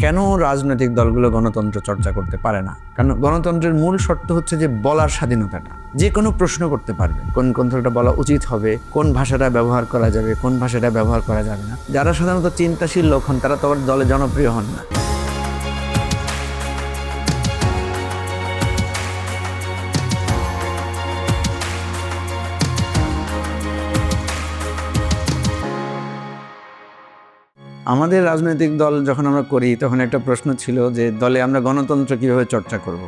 কেন রাজনৈতিক দলগুলো গণতন্ত্র চর্চা করতে পারে না? কারণ গণতন্ত্রের মূল শর্ত হচ্ছে যে বলার স্বাধীনতাটা। যে কোনো প্রশ্ন করতে পারবে। কোন কন্ত্রটা বলা উচিত হবে? কোন ভাষাটা ব্যবহার করা যাবে? কোন ভাষাটা ব্যবহার করা যাবে না? যারা সাধারণত চিন্তাশীল লোক হন, তারা তো দলে জনপ্রিয় হন না। আমাদের রাজনৈতিক দল যখন আমরা করি, তখন একটা প্রশ্ন ছিল যে, দলে আমরা গণতন্ত্র কীভাবে চর্চা করব।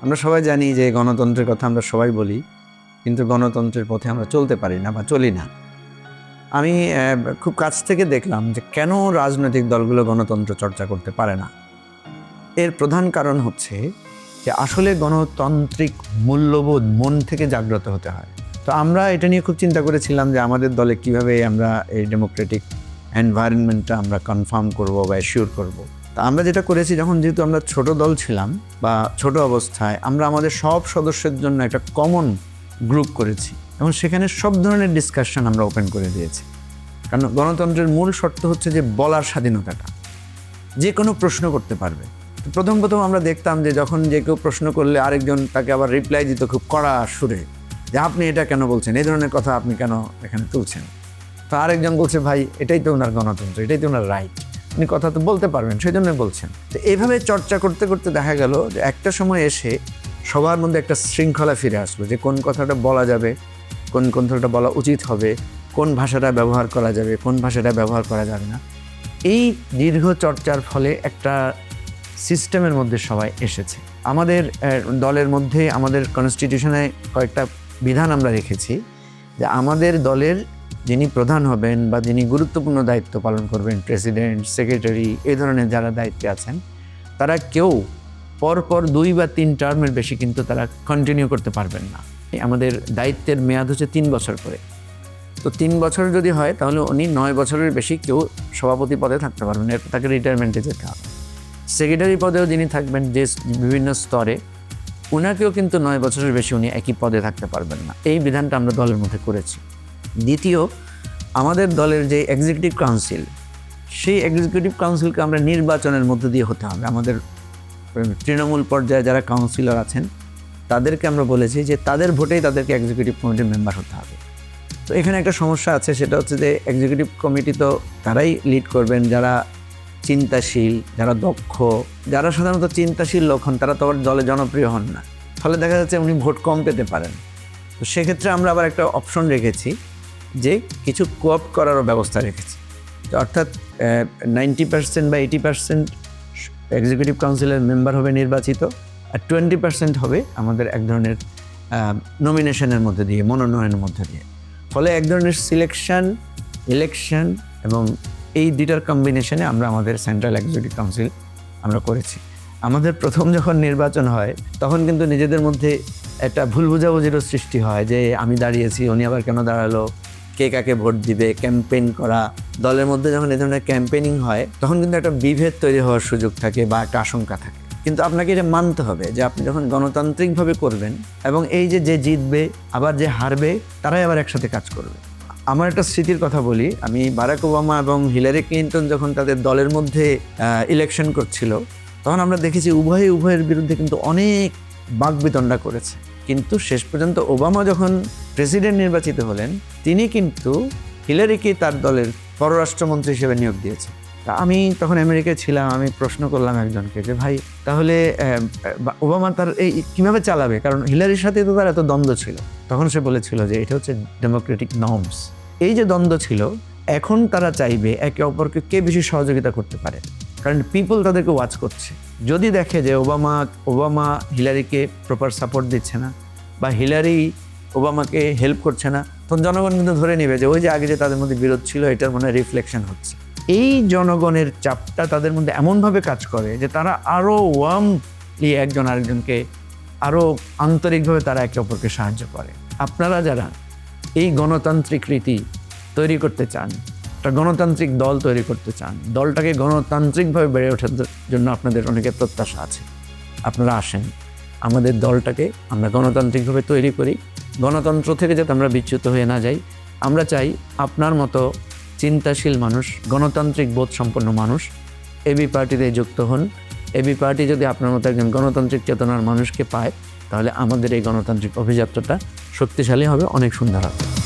আমরা সবাই জানি যে, গণতন্ত্রের কথা আমরা সবাই বলি, কিন্তু গণতন্ত্রের পথে আমরা চলতে পারি না বা চলি না। আমি খুব কাছ থেকে দেখলাম যে, কেন রাজনৈতিক দলগুলো গণতন্ত্র চর্চা করতে পারে না? এর প্রধান কারণ হচ্ছে যে, আসলে গণতান্ত্রিক মূল্যবোধ মন থেকে জাগ্রত হতে হয়। তো আমরা এটা নিয়ে খুব চিন্তা করেছিলাম যে, আমাদের দলে কীভাবে আমরা এই ডেমোক্রেটিক এনভায়রনমেন্টটা আমরা কনফার্ম করব বা অ্যাসিওর করব। তা আমরা যেটা করেছি, যখন যেহেতু আমরা ছোট দল ছিলাম বা ছোট অবস্থায়, আমরা আমাদের সব সদস্যের জন্য একটা কমন গ্রুপ করেছি এবং সেখানে সব ধরনের ডিসকাশন আমরা ওপেন করে দিয়েছি। কারণ গণতন্ত্রের মূল শর্ত হচ্ছে যে বলার স্বাধীনতাটা। যে কোনো প্রশ্ন করতে পারবে। প্রথম প্রথম আমরা দেখতাম যে যখন যে কেউ প্রশ্ন করলে আরেকজন তাকে আবার রিপ্লাই দিত খুব কড়া সুরে, যে আপনি এটা কেন বলছেন? এই ধরনের কথা আপনি কেন এখানে তুলছেন? তো আরেকজন বলছে, ভাই, এটাই তো ওনার গণতন্ত্র, এটাই তো ওনার রাইট। উনি কথা তো বলতে পারবেন সেই জন্য বলছেন। তো এইভাবে চর্চা করতে করতে দেখা গেল যে একটা সময় এসে সবার মধ্যে একটা শৃঙ্খলা ফিরে আসলো যে কোন কথাটা বলা যাবে, কোন কথাটা বলা উচিত হবে, কোন ভাষাটা ব্যবহার করা যাবে, কোন ভাষাটা ব্যবহার করা যাবে না। এই দীর্ঘ চর্চার ফলে একটা সিস্টেমের মধ্যে সবাই এসেছে। আমাদের দলের মধ্যে আমাদের কনস্টিটিউশনে কয়েকটা বিধান আমরা রেখেছি যে আমাদের দলের যিনি প্রধান হবেন বা যিনি গুরুত্বপূর্ণ দায়িত্ব পালন করবেন, প্রেসিডেন্ট, সেক্রেটারি এই ধরনের যারা দায়িত্বে আছেন, তারা কেউ পরপর দুই বা তিন টার্মের বেশি কিন্তু তারা কন্টিনিউ করতে পারবেন না। আমাদের দায়িত্বের মেয়াদ হচ্ছে তিন বছর করে। তো তিন বছর যদি হয়, তাহলে উনি নয় বছরের বেশি কেউ সভাপতি পদে থাকতে পারবেন এরপর তাকে রিটায়ারমেন্টে যেতে হবে। সেক্রেটারি পদেও যিনি থাকবেন, যে বিভিন্ন স্তরে ওনাকেও কিন্তু নয় বছরের বেশি উনি একই পদে থাকতে পারবেন না। এই বিধানটা আমরা দলের মধ্যে করেছি। দ্বিতীয়, আমাদের দলের যে এক্সিকিউটিভ কাউন্সিল সেই এক্সিকিউটিভ কাউন্সিলকে আমরা নির্বাচনের মধ্য দিয়ে হতে হবে। আমাদের তৃণমূল পর্যায়ে যারা কাউন্সিলর আছেন, তাদেরকে আমরা বলেছি যে তাদের ভোটেই তাদেরকে এক্সিকিউটিভ কমিটির মেম্বার হতে হবে। তো এখানে একটা সমস্যা আছে, সেটা হচ্ছে যে এক্সিকিউটিভ কমিটি তো তারাই লিড করবেন। যারা চিন্তাশীল, যারা দক্ষ, যারা সাধারণত চিন্তাশীল লোক হন, তারা তো আবার দলে জনপ্রিয় হন না। ফলে দেখা যাচ্ছে উনি ভোট কম পেতে পারেন। তো সেক্ষেত্রে আমরা আবার একটা অপশন রেখেছি যে কিছু কোঅপ করারও ব্যবস্থা রেখেছে। অর্থাৎ নাইনটি পার্সেন্ট বা এইটি পার্সেন্ট এক্সিকিউটিভ কাউন্সিলের মেম্বার হবে নির্বাচিত আর টোয়েন্টি পার্সেন্ট হবে আমাদের এক ধরনের নমিনেশনের মধ্যে দিয়ে, মনোনয়নের মধ্যে দিয়ে। ফলে এক ধরনের সিলেকশন ইলেকশন এবং এই দুইটার কম্বিনেশনে আমরা আমাদের সেন্ট্রাল এক্সিকিউটিভ কাউন্সিল আমরা করেছি। আমাদের প্রথম যখন নির্বাচন হয়, তখন কিন্তু নিজেদের মধ্যে একটা ভুল বোঝাবুঝিরও সৃষ্টি হয় যে আমি দাঁড়িয়েছি, উনি আবার কেন দাঁড়াল? কে কাকে ভোট দিবে ক্যাম্পেইন করা, দলের মধ্যে যখন এই ধরনের ক্যাম্পেইনিং হয়, তখন কিন্তু একটা বিভেদ তৈরি হওয়ার সুযোগ থাকে বা একটা আশঙ্কা থাকে। কিন্তু আপনাকে এটা মানতে হবে যে আপনি যখন গণতান্ত্রিকভাবে করবেন এবং এই যে যে জিতবে, আবার যে হারবে, তারাই আবার একসাথে কাজ করবে। আমার একটা স্মৃতির কথা বলি, আমি বারাক ওবামা এবং হিলারি ক্লিন্টন যখন তাদের দলের মধ্যে ইলেকশন করছিল, তখন আমরা দেখেছি উভয়ে উভয়ের বিরুদ্ধে কিন্তু অনেক বাকবিতণ্ডা করেছে। কিন্তু শেষ পর্যন্ত ওবামা যখন প্রেসিডেন্ট নির্বাচিত হলেন, তিনি কিন্তু হিলারিকে তার দলের পররাষ্ট্রমন্ত্রী হিসেবে নিয়োগ দিয়েছে তা আমি তখন আমেরিকায় ছিলাম, আমি প্রশ্ন করলাম একজনকে যে, ভাই, তাহলে ওবামা তার এই, কীভাবে চালাবে? কারণ হিলারির সাথে তো তার এত দ্বন্দ্ব ছিল। তখন সে বলেছিল যে, এটা হচ্ছে ডেমোক্রেটিক নর্মস। এই যে দ্বন্দ্ব ছিল, এখন তারা চাইবে একে অপরকে কে বেশি সহযোগিতা করতে পারে? কারণ পিপল তাদেরকে ওয়াচ করছে। যদি দেখে যে, ওবামা ওবামা হিলারিকে প্রপার সাপোর্ট দিচ্ছে না বা হিলারি ওবামাকে হেল্প করছে না। তখন জনগণ কিন্তু ধরে নেবে যে ওই যে আগে যে তাদের মধ্যে বিরোধ ছিল, এটার মনে রিফ্লেকশন হচ্ছে। এই জনগণের চাপটা তাদের মধ্যে এমনভাবে কাজ করে যে তারা আরও ওয়ার্মলি একজন আরেকজনকে আরও আন্তরিকভাবে তারা একে অপরকে সাহায্য করে। আপনারা যারা এই গণতান্ত্রিক রীতি তৈরি করতে চান, একটা গণতান্ত্রিক দল তৈরি করতে চান, দলটাকে গণতান্ত্রিকভাবে বেড়ে ওঠার জন্য আপনাদের অনেকের প্রত্যাশা আছে। আপনারা আসেন, আমাদের দলটাকে আমরা গণতান্ত্রিকভাবে তৈরি করি। গণতন্ত্র থেকে যাতে আমরা বিচ্যুত হয়ে না যাই, আমরা চাই আপনার মতো চিন্তাশীল মানুষ, গণতান্ত্রিক বোধ সম্পন্ন মানুষ এবি পার্টিতে যুক্ত হন। এবি পার্টি যদি আপনার মতো একজন গণতান্ত্রিক চেতনার মানুষকে পায়, তাহলে আমাদের এই গণতান্ত্রিক অভিযাত্রাটা শক্তিশালী হবে, অনেক সুন্দর হবে।